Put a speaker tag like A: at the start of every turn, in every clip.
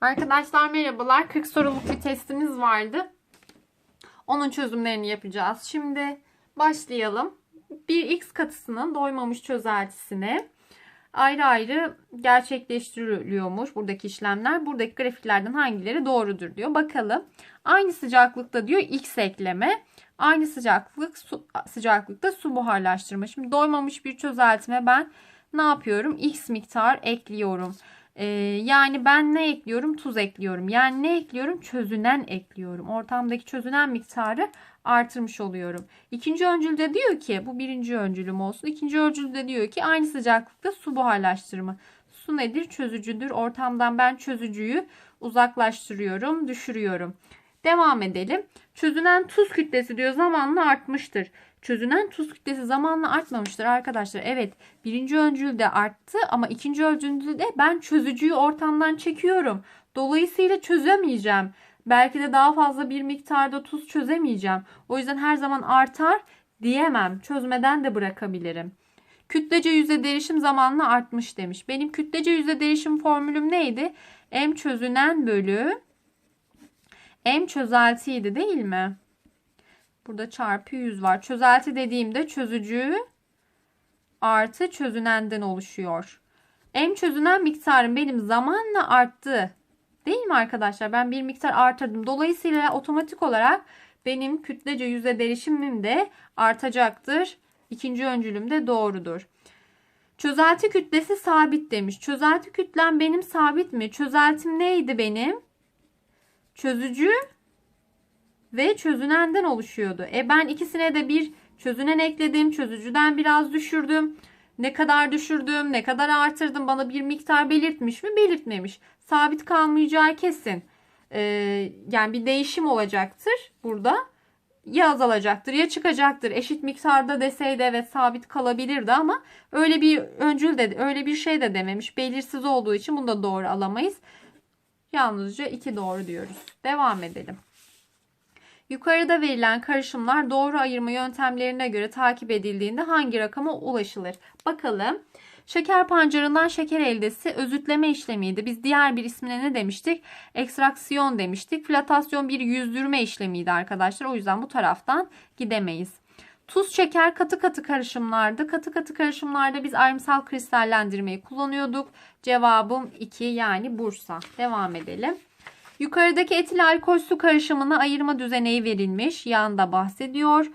A: Arkadaşlar merhabalar. 40 soruluk bir testimiz vardı. Onun çözümlerini yapacağız. Şimdi başlayalım. Bir x katısının doymamış çözeltisine ayrı ayrı gerçekleştiriliyormuş buradaki işlemler. Buradaki grafiklerden hangileri doğrudur diyor. Bakalım. Aynı sıcaklıkta diyor x ekleme. Aynı sıcaklık su, sıcaklıkta su buharlaştırma. Şimdi doymamış bir çözeltime ben ne yapıyorum? X miktar ekliyorum. Ee, yani ben ne ekliyorum? Tuz ekliyorum. Yani ne ekliyorum? Çözünen ekliyorum. Ortamdaki çözünen miktarı artırmış oluyorum. İkinci öncülde diyor ki bu birinci öncülüm olsun. İkinci öncülde diyor ki aynı sıcaklıkta su buharlaştırma. Su nedir? Çözücüdür. Ortamdan ben çözücüyü uzaklaştırıyorum, düşürüyorum. Devam edelim. Çözünen tuz kütlesi diyor zamanla artmıştır. Çözünen tuz kütlesi zamanla artmamıştır arkadaşlar. Evet birinci öncülde arttı ama ikinci öncülde ben çözücüyü ortamdan çekiyorum. Dolayısıyla çözemeyeceğim. Belki de daha fazla bir miktarda tuz çözemeyeceğim. O yüzden her zaman artar diyemem. Çözmeden de bırakabilirim. Kütlece yüzde derişim zamanla artmış demiş. Benim kütlece yüzde derişim formülüm neydi? M çözünen bölü M çözeltiydi değil mi? Burada çarpı 100 var. Çözelti dediğimde çözücü artı çözünenden oluşuyor. M çözünen miktarım benim zamanla arttı. Değil mi arkadaşlar? Ben bir miktar artırdım. Dolayısıyla otomatik olarak benim kütlece yüzde derişimim de artacaktır. İkinci öncülüm de doğrudur. Çözelti kütlesi sabit demiş. Çözelti kütlem benim sabit mi? Çözeltim neydi benim? Çözücü ve çözünenden oluşuyordu. E ben ikisine de bir çözünen ekledim. Çözücüden biraz düşürdüm. Ne kadar düşürdüm, ne kadar artırdım bana bir miktar belirtmiş mi? Belirtmemiş. Sabit kalmayacağı kesin. Ee, yani bir değişim olacaktır burada. Ya azalacaktır ya çıkacaktır. Eşit miktarda deseydi evet sabit kalabilirdi ama öyle bir öncül de öyle bir şey de dememiş. Belirsiz olduğu için bunu da doğru alamayız. Yalnızca iki doğru diyoruz. Devam edelim. Yukarıda verilen karışımlar doğru ayırma yöntemlerine göre takip edildiğinde hangi rakama ulaşılır? Bakalım. Şeker pancarından şeker eldesi özütleme işlemiydi. Biz diğer bir ismine ne demiştik? Ekstraksiyon demiştik. Flotasyon bir yüzdürme işlemiydi arkadaşlar. O yüzden bu taraftan gidemeyiz. Tuz şeker katı katı karışımlardı. Katı katı karışımlarda biz ayrımsal kristallendirmeyi kullanıyorduk. Cevabım 2 yani Bursa. Devam edelim. Yukarıdaki etil alkol su karışımına ayırma düzeneği verilmiş. Yanda bahsediyor.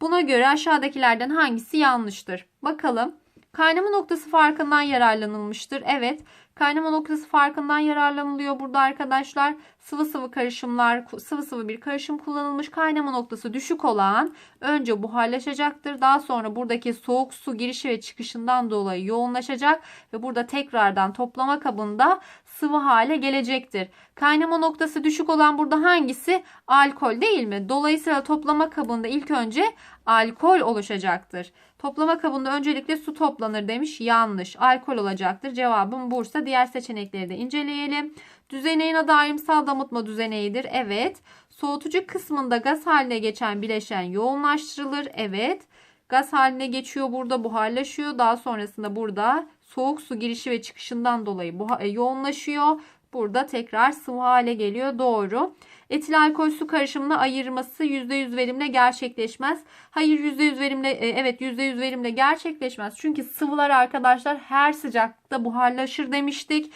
A: Buna göre aşağıdakilerden hangisi yanlıştır? Bakalım. Kaynama noktası farkından yararlanılmıştır. Evet. Kaynama noktası farkından yararlanılıyor burada arkadaşlar. Sıvı sıvı karışımlar, sıvı sıvı bir karışım kullanılmış. Kaynama noktası düşük olan önce buharlaşacaktır. Daha sonra buradaki soğuk su girişi ve çıkışından dolayı yoğunlaşacak ve burada tekrardan toplama kabında sıvı hale gelecektir. Kaynama noktası düşük olan burada hangisi? Alkol değil mi? Dolayısıyla toplama kabında ilk önce alkol oluşacaktır. Toplama kabında öncelikle su toplanır demiş. Yanlış. Alkol olacaktır. Cevabım Bursa. Diğer seçenekleri de inceleyelim. Düzeneğin adı ayrımsal damıtma düzeneğidir. Evet. Soğutucu kısmında gaz haline geçen bileşen yoğunlaştırılır. Evet. Gaz haline geçiyor burada buharlaşıyor. Daha sonrasında burada soğuk su girişi ve çıkışından dolayı yoğunlaşıyor. Burada tekrar sıvı hale geliyor. Doğru. Etil alkol su karışımını ayırması %100 verimle gerçekleşmez. Hayır %100 verimle evet %100 verimle gerçekleşmez. Çünkü sıvılar arkadaşlar her sıcaklıkta buharlaşır demiştik.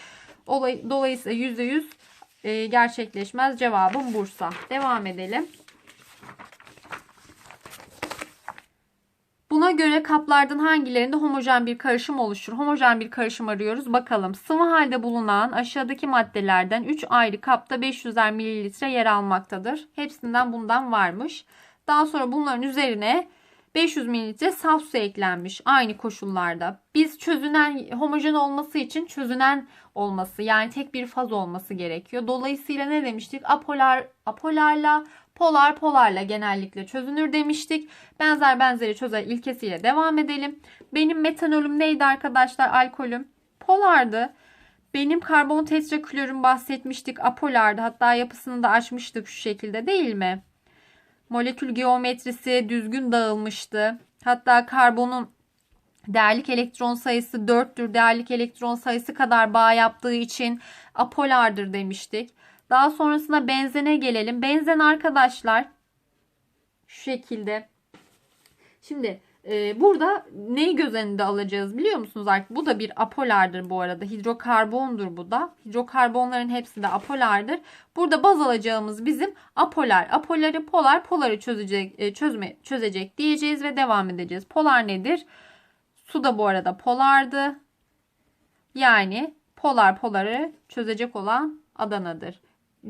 A: Dolayısıyla %100 gerçekleşmez. Cevabım Bursa. Devam edelim. Buna göre kaplardan hangilerinde homojen bir karışım oluşur? Homojen bir karışım arıyoruz. Bakalım. Sıvı halde bulunan aşağıdaki maddelerden 3 ayrı kapta 500'er mililitre yer almaktadır. Hepsinden bundan varmış. Daha sonra bunların üzerine 500 mililitre saf su eklenmiş aynı koşullarda. Biz çözünen homojen olması için çözünen olması yani tek bir faz olması gerekiyor. Dolayısıyla ne demiştik? Apolar apolarla polar polarla genellikle çözünür demiştik. Benzer benzeri çözer ilkesiyle devam edelim. Benim metanolüm neydi arkadaşlar? Alkolüm polardı. Benim karbon tetraklorüm bahsetmiştik apolardı. Hatta yapısını da açmıştık şu şekilde değil mi? Molekül geometrisi düzgün dağılmıştı. Hatta karbonun Değerlik elektron sayısı 4'tür. Değerlik elektron sayısı kadar bağ yaptığı için apolardır demiştik. Daha sonrasında benzene gelelim. Benzen arkadaşlar şu şekilde. Şimdi e, burada neyi göz önünde alacağız biliyor musunuz artık? Bu da bir apolardır bu arada. Hidrokarbondur bu da. Hidrokarbonların hepsi de apolardır. Burada baz alacağımız bizim apolar. Apoları polar, poları çözecek, e, çözme, çözecek diyeceğiz ve devam edeceğiz. Polar nedir? Su da bu arada polardı. Yani polar poları çözecek olan Adana'dır.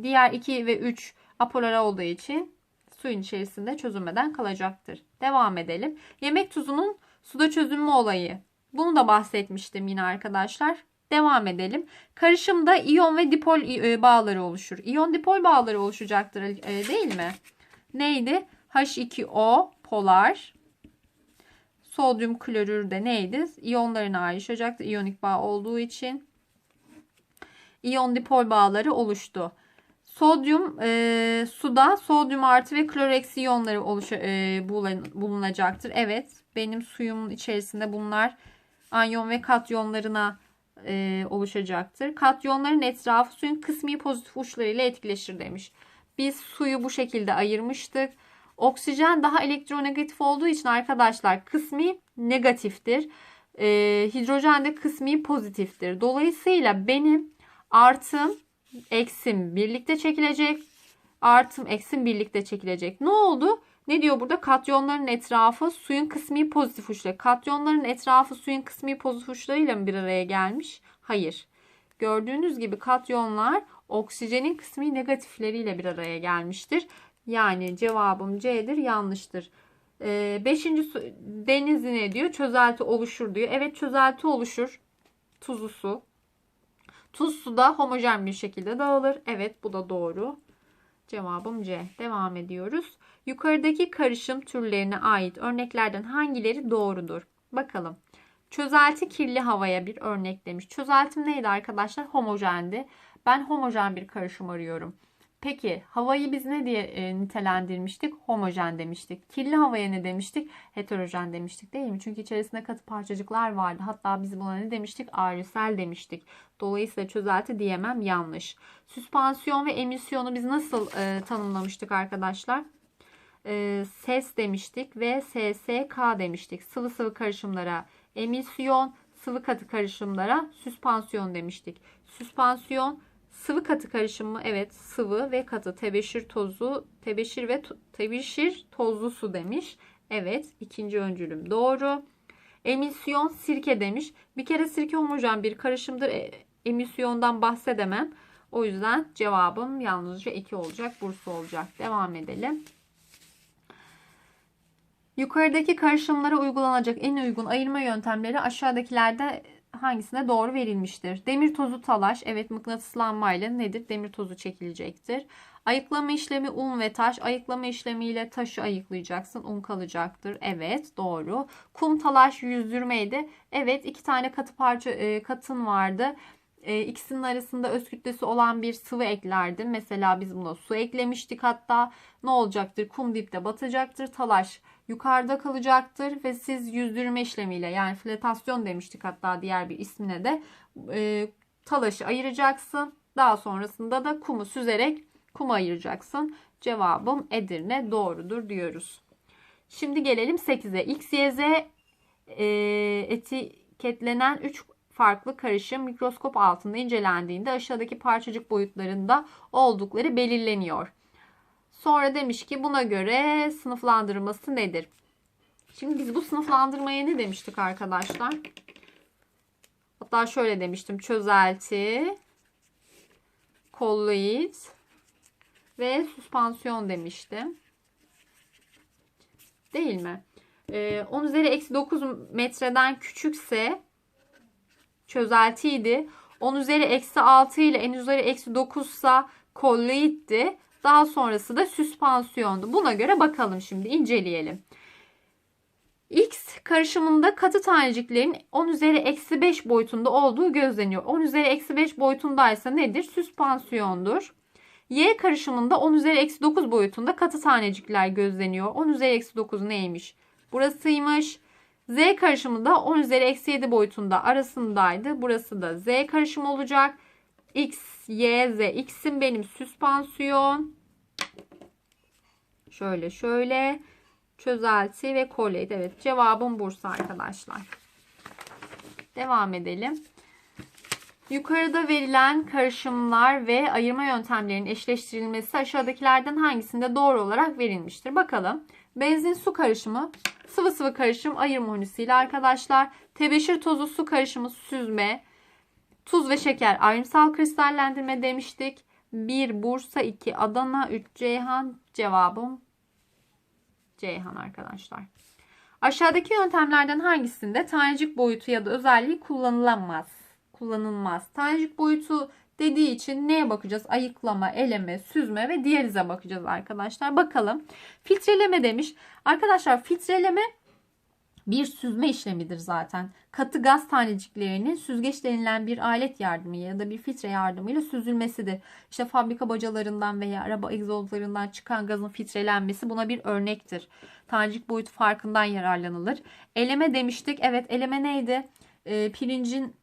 A: Diğer 2 ve 3 apolar olduğu için suyun içerisinde çözülmeden kalacaktır. Devam edelim. Yemek tuzunun suda çözülme olayı. Bunu da bahsetmiştim yine arkadaşlar. Devam edelim. Karışımda iyon ve dipol e, bağları oluşur. İyon dipol bağları oluşacaktır e, değil mi? Neydi? H2O polar. Sodyum klorür de neydi? İyonlarına ayrışacaktır. İyonik bağ olduğu için. İyon dipol bağları oluştu. Sodyum e, suda sodyum artı ve klor eksi iyonları oluşu, e, bulunacaktır. Evet benim suyumun içerisinde bunlar anyon ve katyonlarına e, oluşacaktır. Katyonların etrafı suyun kısmi pozitif uçlarıyla etkileşir demiş. Biz suyu bu şekilde ayırmıştık. Oksijen daha elektronegatif olduğu için arkadaşlar kısmi negatiftir. E, hidrojen de kısmi pozitiftir. Dolayısıyla benim artım eksim birlikte çekilecek. Artım eksim birlikte çekilecek. Ne oldu? Ne diyor burada? Katyonların etrafı suyun kısmi pozitif uçları. Katyonların etrafı suyun kısmi pozitif uçlarıyla mı bir araya gelmiş? Hayır. Gördüğünüz gibi katyonlar oksijenin kısmi negatifleriyle bir araya gelmiştir. Yani cevabım C'dir yanlıştır. Ee, beşinci su, deniz ne diyor? Çözelti oluşur diyor. Evet çözelti oluşur. Tuzlu su. Tuz suda homojen bir şekilde dağılır. Evet bu da doğru. Cevabım C. Devam ediyoruz. Yukarıdaki karışım türlerine ait örneklerden hangileri doğrudur? Bakalım. Çözelti kirli havaya bir örnek demiş. Çözeltim neydi arkadaşlar? Homojendi. Ben homojen bir karışım arıyorum. Peki havayı biz ne diye e, nitelendirmiştik? Homojen demiştik. Kirli havaya ne demiştik? Heterojen demiştik değil mi? Çünkü içerisinde katı parçacıklar vardı. Hatta biz buna ne demiştik? Aerosel demiştik. Dolayısıyla çözelti diyemem yanlış. Süspansiyon ve emisyonu biz nasıl e, tanımlamıştık arkadaşlar? E, ses demiştik ve SSK demiştik. Sıvı sıvı karışımlara emisyon, sıvı katı karışımlara süspansiyon demiştik. Süspansiyon Sıvı katı karışımı evet sıvı ve katı tebeşir tozu tebeşir ve tebeşir tozlu su demiş. Evet ikinci öncülüm doğru. Emisyon sirke demiş. Bir kere sirke homojen bir karışımdır. E, emisyondan bahsedemem. O yüzden cevabım yalnızca 2 olacak. Bursa olacak. Devam edelim. Yukarıdaki karışımlara uygulanacak en uygun ayırma yöntemleri aşağıdakilerde hangisine doğru verilmiştir? Demir tozu talaş. Evet mıknatıslanmayla nedir? Demir tozu çekilecektir. Ayıklama işlemi un ve taş. Ayıklama işlemiyle taşı ayıklayacaksın. Un kalacaktır. Evet doğru. Kum talaş yüzdürmeydi. Evet iki tane katı parça e, katın vardı. E, ikisinin arasında öz kütlesi olan bir sıvı eklerdim. Mesela biz buna su eklemiştik hatta. Ne olacaktır? Kum dipte batacaktır. Talaş yukarıda kalacaktır ve siz yüzdürme işlemiyle yani flotasyon demiştik hatta diğer bir ismine de e, talaşı ayıracaksın. Daha sonrasında da kumu süzerek kumu ayıracaksın. Cevabım Edirne doğrudur diyoruz. Şimdi gelelim 8'e. X, Y, e, etiketlenen 3 farklı karışım mikroskop altında incelendiğinde aşağıdaki parçacık boyutlarında oldukları belirleniyor. Sonra demiş ki buna göre sınıflandırması nedir? Şimdi biz bu sınıflandırmaya ne demiştik arkadaşlar? Hatta şöyle demiştim. Çözelti, kolloid ve süspansiyon demiştim. Değil mi? Ee, 10 üzeri eksi 9 metreden küçükse çözeltiydi. 10 üzeri eksi 6 ile en üzeri eksi 9 ise kolloiddi. Daha sonrası da süspansiyondu. Buna göre bakalım şimdi inceleyelim. X karışımında katı taneciklerin 10 üzeri eksi 5 boyutunda olduğu gözleniyor. 10 üzeri eksi 5 boyutundaysa nedir? Süspansiyondur. Y karışımında 10 üzeri eksi 9 boyutunda katı tanecikler gözleniyor. 10 üzeri eksi 9 neymiş? Burasıymış. Z karışımı da 10 üzeri eksi 7 boyutunda arasındaydı. Burası da Z karışımı olacak. X, Y, Z. X'im benim süspansiyon. Şöyle şöyle. Çözelti ve kolyeydi. Evet cevabım Bursa arkadaşlar. Devam edelim. Yukarıda verilen karışımlar ve ayırma yöntemlerinin eşleştirilmesi aşağıdakilerden hangisinde doğru olarak verilmiştir? Bakalım. Benzin su karışımı, sıvı sıvı karışım ayırma hunisiyle arkadaşlar. Tebeşir tozu su karışımı süzme, tuz ve şeker ayrımsal kristallendirme demiştik. 1 Bursa, 2 Adana, 3 Ceyhan. Cevabım Ceyhan arkadaşlar. Aşağıdaki yöntemlerden hangisinde tanecik boyutu ya da özelliği kullanılamaz? Kullanılmaz. Tanecik boyutu dediği için neye bakacağız? Ayıklama, eleme, süzme ve diyalize bakacağız arkadaşlar. Bakalım. Filtreleme demiş. Arkadaşlar filtreleme bir süzme işlemidir zaten. Katı gaz taneciklerinin süzgeç denilen bir alet yardımıyla ya da bir filtre yardımıyla süzülmesidir. İşte fabrika bacalarından veya araba egzozlarından çıkan gazın filtrelenmesi buna bir örnektir. Tanecik boyutu farkından yararlanılır. Eleme demiştik. Evet eleme neydi? E, pirincin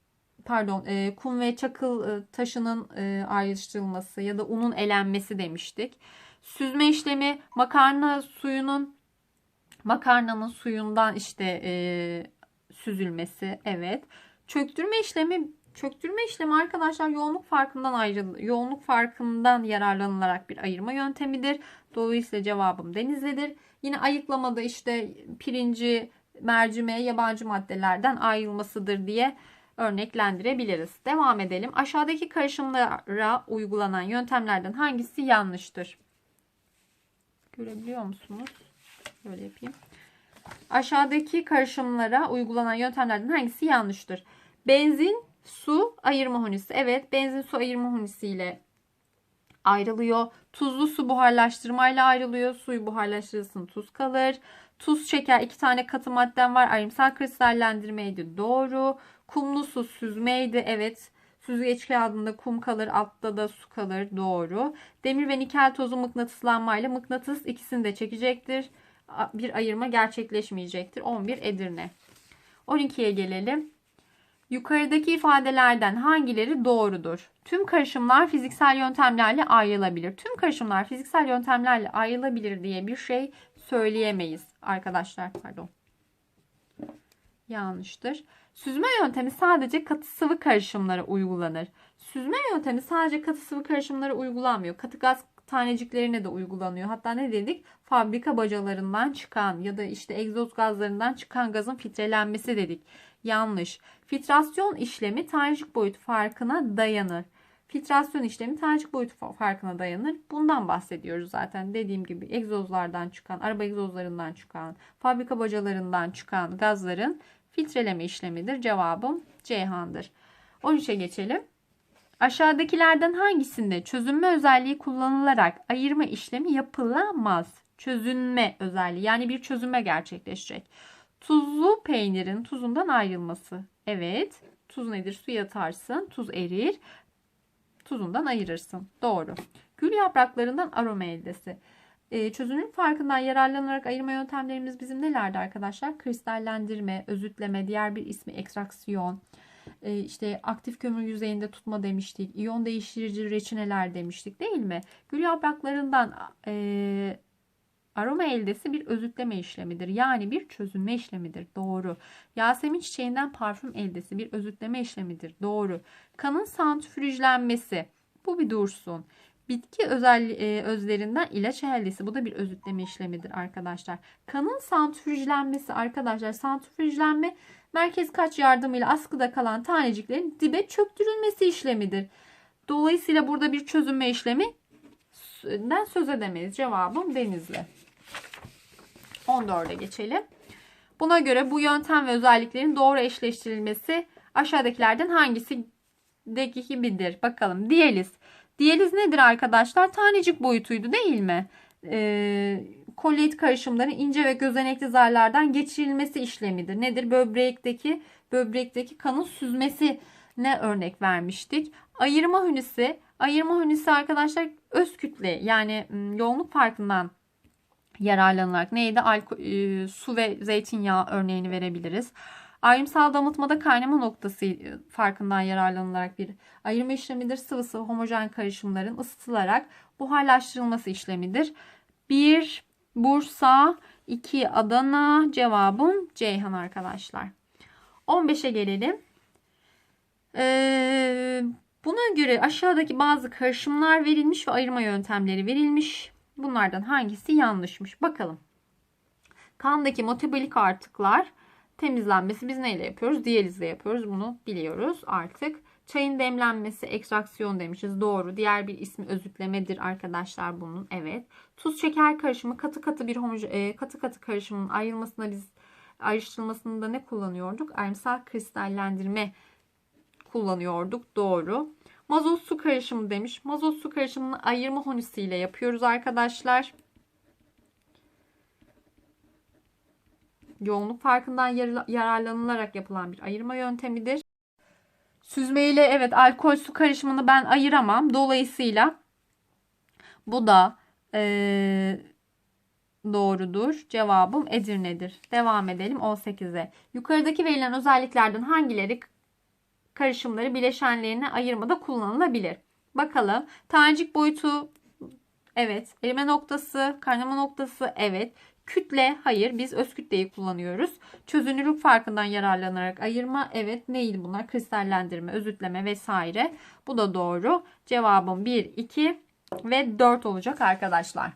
A: pardon e, kum ve çakıl e, taşının e, ayrıştırılması ya da unun elenmesi demiştik. Süzme işlemi makarna suyunun makarnanın suyundan işte e, süzülmesi evet. Çöktürme işlemi çöktürme işlemi arkadaşlar yoğunluk farkından ayrı yoğunluk farkından yararlanılarak bir ayırma yöntemidir. Dolayısıyla cevabım Denizli'dir. Yine ayıklamada işte pirinci, mercimeğe yabancı maddelerden ayrılmasıdır diye örneklendirebiliriz. Devam edelim. Aşağıdaki karışımlara uygulanan yöntemlerden hangisi yanlıştır? Görebiliyor musunuz? Böyle yapayım. Aşağıdaki karışımlara uygulanan yöntemlerden hangisi yanlıştır? Benzin, su, ayırma hunisi. Evet, benzin su ayırma hunisi ile ayrılıyor. Tuzlu su buharlaştırmayla ayrılıyor. Suyu buharlaştırırsın tuz kalır. Tuz, şeker iki tane katı maddem var. Ayrımsal kristallendirmeydi. Doğru. Kumlu su süzmeydi. Evet. Süzgeç kağıdında kum kalır, altta da su kalır. Doğru. Demir ve nikel tozu mıknatıslanmayla mıknatıs ikisini de çekecektir. Bir ayırma gerçekleşmeyecektir. 11 Edirne. 12'ye gelelim. Yukarıdaki ifadelerden hangileri doğrudur? Tüm karışımlar fiziksel yöntemlerle ayrılabilir. Tüm karışımlar fiziksel yöntemlerle ayrılabilir diye bir şey söyleyemeyiz arkadaşlar. Pardon. Yanlıştır. Süzme yöntemi sadece katı sıvı karışımlara uygulanır. Süzme yöntemi sadece katı sıvı karışımlara uygulanmıyor. Katı gaz taneciklerine de uygulanıyor. Hatta ne dedik? Fabrika bacalarından çıkan ya da işte egzoz gazlarından çıkan gazın filtrelenmesi dedik. Yanlış. Filtrasyon işlemi tanecik boyutu farkına dayanır. Filtrasyon işlemi tanecik boyutu farkına dayanır. Bundan bahsediyoruz zaten. Dediğim gibi egzozlardan çıkan, araba egzozlarından çıkan, fabrika bacalarından çıkan gazların filtreleme işlemidir. Cevabım Ceyhan'dır. 13'e geçelim. Aşağıdakilerden hangisinde çözünme özelliği kullanılarak ayırma işlemi yapılamaz? Çözünme özelliği yani bir çözünme gerçekleşecek. Tuzlu peynirin tuzundan ayrılması. Evet. Tuz nedir? Suya atarsın. Tuz erir. Tuzundan ayırırsın. Doğru. Gül yapraklarından aroma eldesi. E, çözünürlük farkından yararlanarak ayırma yöntemlerimiz bizim nelerdi arkadaşlar? Kristallendirme, özütleme, diğer bir ismi ekstraksiyon, e, işte aktif kömür yüzeyinde tutma demiştik. İyon değiştirici reçineler demiştik değil mi? Gül yapraklarından e, aroma eldesi bir özütleme işlemidir. Yani bir çözünme işlemidir. Doğru. Yasemin çiçeğinden parfüm eldesi bir özütleme işlemidir. Doğru. Kanın santrifüjlenmesi. Bu bir dursun. Bitki özel e, özlerinden ilaç eldesi. Bu da bir özütleme işlemidir arkadaşlar. Kanın santrifüjlenmesi arkadaşlar. Santrifüjlenme merkez kaç yardımıyla askıda kalan taneciklerin dibe çöktürülmesi işlemidir. Dolayısıyla burada bir çözünme işleminden söz edemeyiz. Cevabım denizli. 14'e geçelim. Buna göre bu yöntem ve özelliklerin doğru eşleştirilmesi aşağıdakilerden hangisi gibidir? Bakalım. Diyaliz. Diyaliz nedir arkadaşlar? Tanecik boyutuydu değil mi? Ee, kolit karışımların ince ve gözenekli zarlardan geçirilmesi işlemidir. Nedir? Böbrekteki böbrekteki kanın süzmesi ne örnek vermiştik. Ayırma hünisi. Ayırma hünisi arkadaşlar öz kütle yani yoğunluk farkından yararlanarak neydi? Alko- e, su ve zeytinyağı örneğini verebiliriz. Ayrımsal damıtmada kaynama noktası e, farkından yararlanılarak bir ayırma işlemidir. Sıvısı homojen karışımların ısıtılarak buharlaştırılması işlemidir. 1 Bursa, 2 Adana, cevabım Ceyhan arkadaşlar. 15'e gelelim. Ee, buna göre aşağıdaki bazı karışımlar verilmiş ve ayırma yöntemleri verilmiş. Bunlardan hangisi yanlışmış? Bakalım. Kandaki metabolik artıklar temizlenmesi biz neyle yapıyoruz? Diyalizle yapıyoruz. Bunu biliyoruz artık. Çayın demlenmesi ekstraksiyon demişiz. Doğru. Diğer bir ismi özütlemedir arkadaşlar bunun. Evet. Tuz şeker karışımı katı katı bir homoje, e, katı katı karışımın ayrılmasına biz ayrıştırılmasında ne kullanıyorduk? Ayrımsal kristallendirme kullanıyorduk. Doğru. Mazot su karışımı demiş. Mazot su karışımını ayırma honisiyle yapıyoruz arkadaşlar. Yoğunluk farkından yararlanılarak yapılan bir ayırma yöntemidir. Süzme ile evet alkol su karışımını ben ayıramam. Dolayısıyla bu da eee, doğrudur. Cevabım Edirne'dir. Devam edelim 18'e. Yukarıdaki verilen özelliklerden hangileri karışımları bileşenlerine ayırmada kullanılabilir? Bakalım. Tanecik boyutu evet. Erime noktası, kaynama noktası evet. Kütle hayır biz öz kütleyi kullanıyoruz. Çözünürlük farkından yararlanarak ayırma evet neydi bunlar? Kristallendirme, özütleme vesaire. Bu da doğru. Cevabım 1, 2 ve 4 olacak arkadaşlar.